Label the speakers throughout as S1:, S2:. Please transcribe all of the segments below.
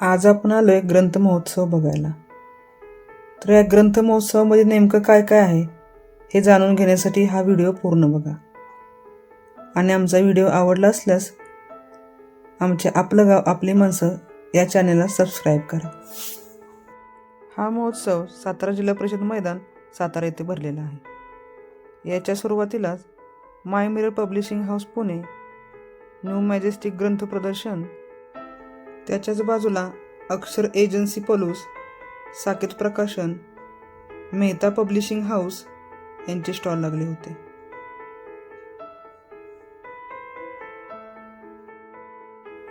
S1: आज आपण आलो आहे ग्रंथ महोत्सव बघायला. तर या ग्रंथ महोत्सवामध्ये नेमकं काय काय आहे हे जाणून घेण्यासाठी हा व्हिडिओ पूर्ण बघा. आणि आमचा व्हिडिओ आवडला असल्यास आमचे आपलं गाव आपली माणसं या चॅनेलला सबस्क्राईब करा. हा महोत्सव सातारा जिल्हा परिषद मैदान सातारा येथे भरलेला आहे. याच्या सुरुवातीलाच my mirror publishing house Pune new majestic ग्रंथ प्रदर्शन त्याच्याच बाजूला Akshar agency Palus Saket Prakashan Mehta publishing house यांचे स्टॉल लागले होते.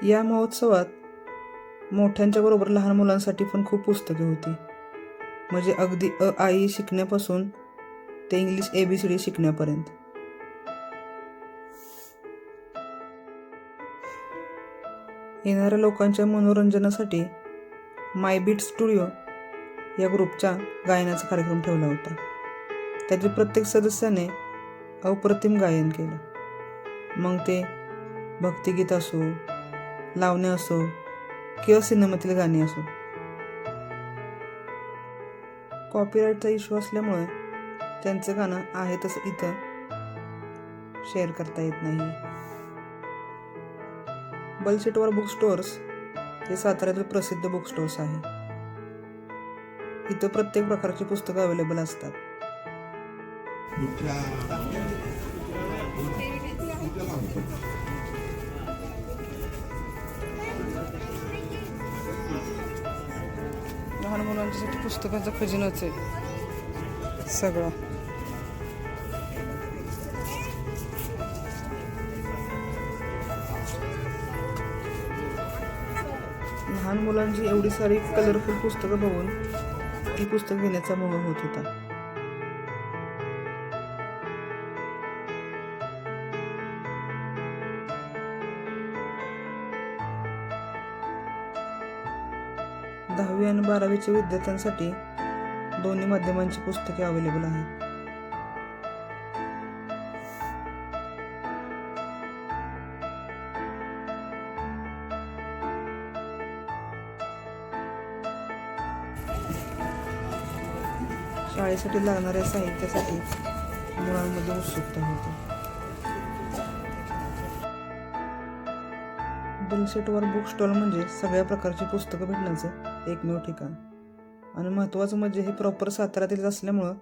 S1: या महोत्सवात मोठ्यांच्या बरोबर लहान मुलांसाठी पण खूप पुस्तके होती. म्हणजे अगदी अ आई शिकण्यापासून ते English A B C D शिकण्यापर्यंत. येणाऱ्या लोकांच्या मनोरंजनासाठी मायबीट स्टुडिओ या ग्रुपच्या गायनाचा कार्यक्रम ठेवला होता. त्यातील प्रत्येक सदस्याने अप्रतिम गायन केलं. मग ते भक्तिगीत असो लावणे असो किंवा सिनेमातील गाणी असो. कॉपीराईटचा इश्यू असल्यामुळे त्यांचं गाणं आहे तसं इथं शेअर करता येत नाही. बलसेटवर बुक स्टोअर्स हे साताऱ्यातील प्रसिद्ध बुक स्टोअर्स आहे. इथं प्रत्येक प्रकारची पुस्तकं अवेलेबल असतात. लहान मुलांच्यासाठी पुस्तकांचा खजिनाच आहे. सगळा. मुलांची एवढी सारी कलरफुल पुस्तकं बघून हे पुस्तक घेण्याचा मोह होत होता. दहावी आणि बारावीच्या विद्यार्थ्यांसाठी दोन्ही माध्यमांची पुस्तके अवेलेबल आहेत. शाळेसाठी लागणाऱ्या साहित्यासाठी मुलांमध्ये उत्सुकता होती. बिलसेटवर बुक स्टॉल म्हणजे सगळ्या प्रकारची पुस्तकं भेटण्याचं एकमेव ठिकाण. आणि महत्त्वाचं म्हणजे हे प्रॉपर साताऱ्यातील असल्यामुळं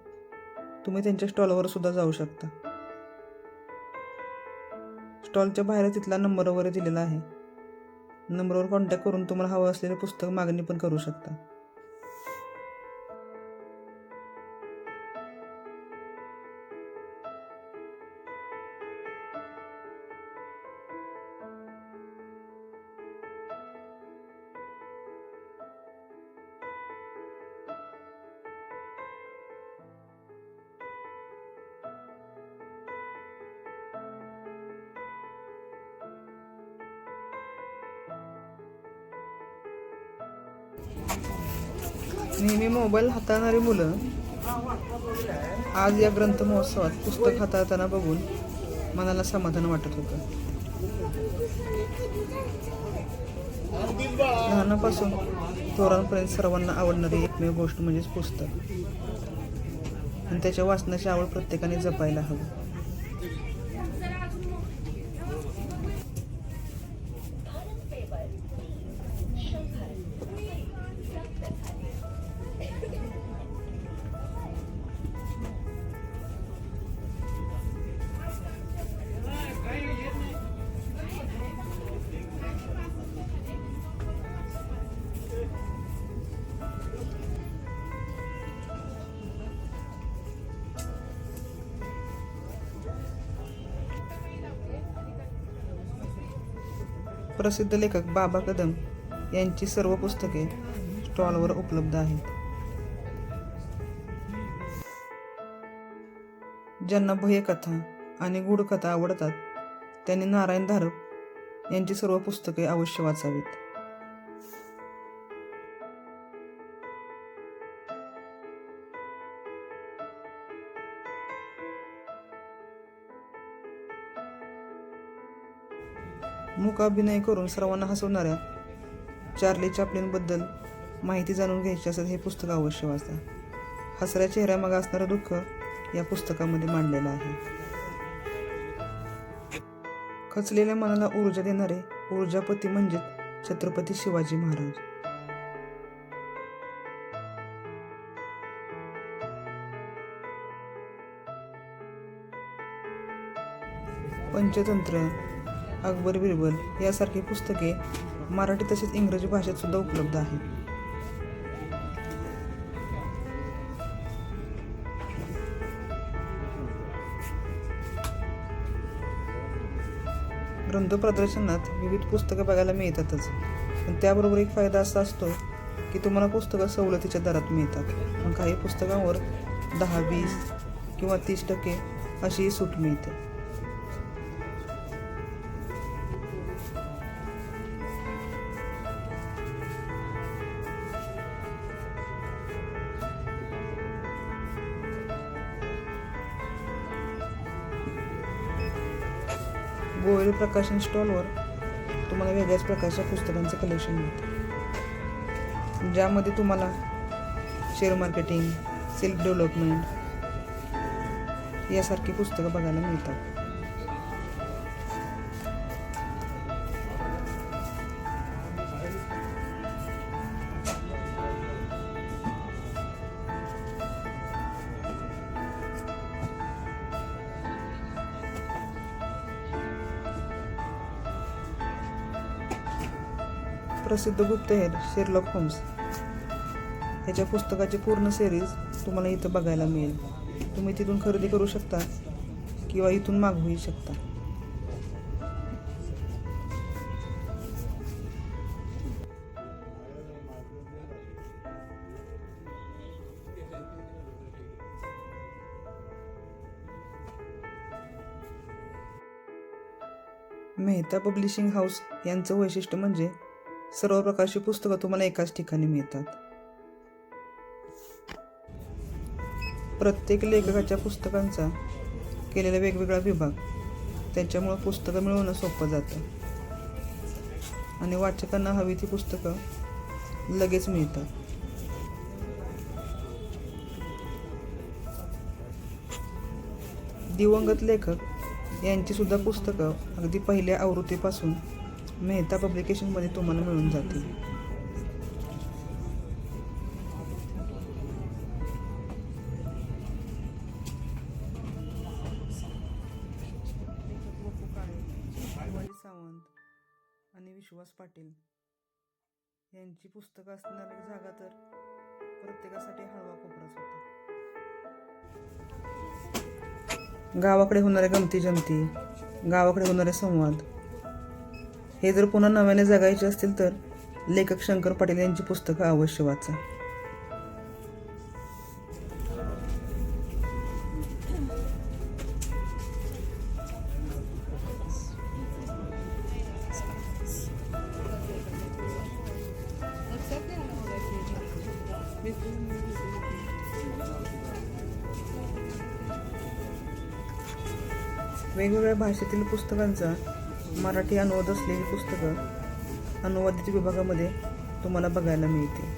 S1: तुम्ही त्यांच्या स्टॉलवर सुद्धा जाऊ शकता. स्टॉलच्या बाहेर तिथला नंबर वगैरे दिलेला आहे. नंबरवर कॉन्टॅक्ट करून तुम्हाला हवं असलेले पुस्तक मागणी पण करू शकता. नेहमी मोबाईल हाताळणारी मुलं आज या ग्रंथ महोत्सवात पुस्तक हाताळताना बघून मनाला समाधान वाटत होतं. लहानापासून थोरांपर्यंत सर्वांना आवडणारी एकमेव गोष्ट म्हणजेच पुस्तक. आणि त्याच्या वाचनाची आवड प्रत्येकाने जपायला हवी. प्रसिद्ध लेखक बाबा कदम यांची सर्व पुस्तके स्टॉलवर उपलब्ध आहेत. ज्यांना भयकथा आणि गूढकथा आवडतात त्यांनी नारायण धारप यांची सर्व पुस्तके अवश्य वाचावीत. मूक अभिनय करून सर्वांना हसवणाऱ्या चार्ली चॅपलिनबद्दल माहिती जाणून घ्यायची असेल हे पुस्तक अवश्य वाचा. हसऱ्या चेहऱ्यामागे असणारं दुःख या पुस्तकामध्ये मांडलेलं आहे. खचलेल्या मनाला ऊर्जा देणारे ऊर्जापती म्हणजे छत्रपती शिवाजी महाराज. पंचतंत्र अकबर बिरबल यासारखी पुस्तके मराठी तसेच इंग्रजी भाषेत सुद्धा उपलब्ध आहेत. ग्रंथ प्रदर्शनात विविध पुस्तकं बघायला मिळतातच. पण त्याबरोबर एक फायदा असा असतो की तुम्हाला पुस्तकं सवलतीच्या दरात मिळतात. पण काही पुस्तकांवर दहा वीस किंवा तीस टक्के अशीही सूट मिळते. गोयल प्रकाशन स्टॉलवर तुम्हाला वेगळ्याच प्रकारच्या पुस्तकांचं कलेक्शन मिळतं. ज्यामध्ये तुम्हाला शेअर मार्केटिंग सेल्फ डेव्हलपमेंट यासारखी पुस्तकं बघायला मिळतात. प्रसिद्ध गुप्तहेर शेरलॉक होम्स याच्या पुस्तकाची पूर्ण सिरीज तुम्हाला इथं बघायला मिळेल. तुम्ही तिथून खरेदी करू शकता किंवा इथून मागवूही शकता. मेहता पब्लिशिंग हाऊस यांचं वैशिष्ट्य म्हणजे सर्व प्रकारची पुस्तकं तुम्हाला एकाच ठिकाणी मिळतात. प्रत्येक लेखकाच्या पुस्तकांचा केलेला वेगवेगळा विभाग त्याच्यामुळं पुस्तकं मिळवणं सोपं जातं. आणि वाचकांना हवी ती पुस्तकं लगेच मिळतात. दिवंगत लेखक यांची सुद्धा पुस्तकं अगदी पहिल्या आवृत्तीपासून मेहता पब्लिकेशनमध्ये तुम्हाला मिळून जातील. सावंत आणि विश्वास पाटील यांची पुस्तकं असणारी जागा तर प्रत्येकासाठी हळवा कोपराच होता. गावाकडे होणाऱ्या गमती जमती गावाकडे होणारे संवाद हे जर पुन्हा नव्याने जगायचे असतील तर लेखक शंकर पाटील यांची पुस्तकं अवश्य वाचा. वेगवेगळ्या भाषेतील पुस्तकांचा मराठी अनुवाद असलेली पुस्तकं अनुवादित विभागामध्ये तुम्हाला बघायला मिळते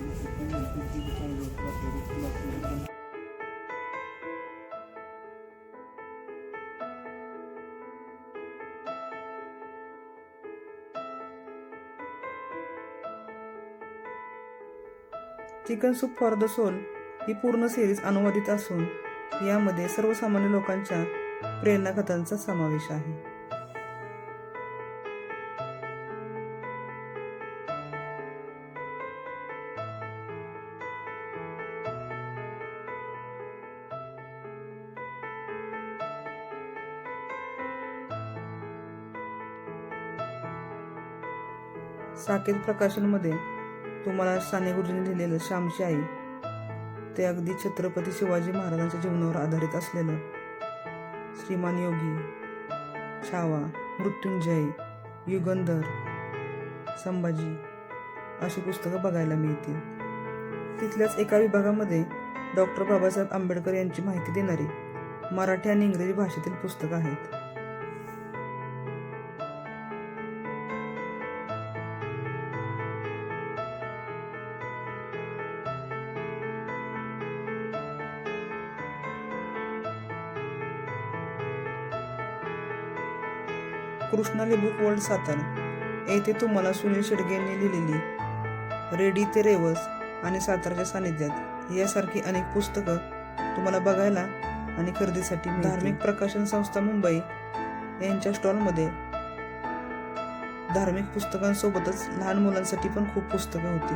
S1: chicken soup for the soul ही पूर्ण सिरीज अनुवादित असून यामध्ये सर्वसामान्य लोकांच्या प्रेरणाकथांचा समावेश आहे. साकेत प्रकाशनमध्ये तुम्हाला साने गुरुजींनी लिहिलेलं श्यामची आई ते अगदी छत्रपती शिवाजी महाराजांच्या जीवनावर आधारित असलेलं श्रीमान योगी छावा मृत्युंजय युगंधर संभाजी अशी पुस्तकं बघायला मिळतील. तिथल्याच एका विभागामध्ये डॉक्टर बाबासाहेब आंबेडकर यांची माहिती देणारी मराठी आणि इंग्रजी भाषेतील पुस्तकं आहेत. Krishnali book world Satara. येथे तुम्हाला सुनील शेडगे यांनी लिहिलेली रेडी ते रेवस आणि साताराच्या सानिध्यात. यासारखी अनेक पुस्तकं तुम्हाला बघायला आणि खरेदीसाठी. धार्मिक प्रकाशन संस्था मुंबई यांच्या स्टॉलमध्ये. धार्मिक पुस्तकांसोबतच लहान मुलांसाठी पण खूप पुस्तकं होती.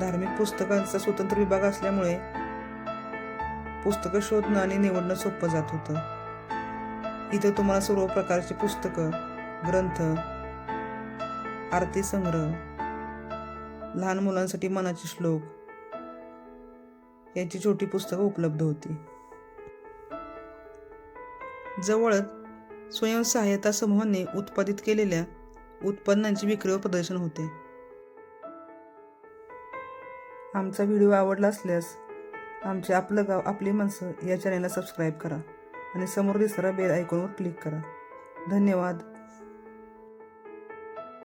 S1: धार्मिक पुस्तकांचा स्वतंत्र विभाग असल्यामुळे पुस्तकं शोधणं आणि निवडणं सोपं जात होतं. इथं तुम्हाला सर्व प्रकारची पुस्तकं ग्रंथ आरती संग्रह लहान मुलांसाठी मनाचे श्लोक यांची छोटी पुस्तकं उपलब्ध होती. जवळच स्वयंसहाय्यता समूहाने उत्पादित केलेल्या उत्पन्नांची विक्री व प्रदर्शन होते. आमचा व्हिडिओ आवडला असल्यास आमचे आपलं गाव आपली माणसं या चॅनेलला सबस्क्राईब करा. आणि समोर दिसणारा बेल आयकॉनवर क्लिक करा. धन्यवाद.